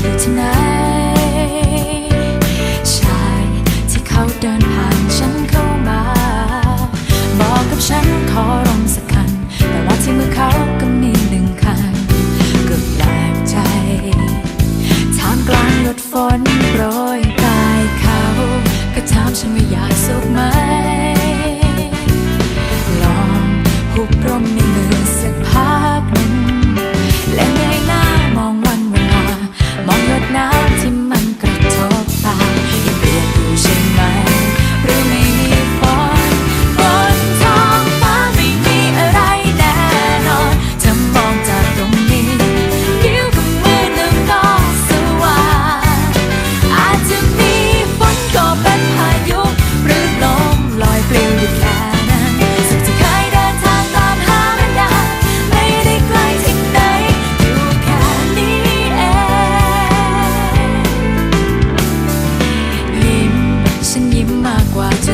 อยู่ที่ไหนชายที่เขาเดิน ม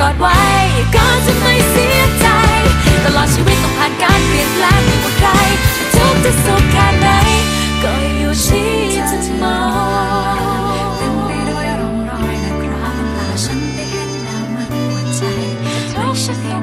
กอดไว้ก็จะไม่เสียใจ ตลอดชีวิตต้องผ่านการเปลี่ยนแปลงไม่ว่าใครทุกจะสุขแค่ไหนก็อยู่ที่จะมองฉันได้เห็นแล้วมันหัวใจไม่ใช่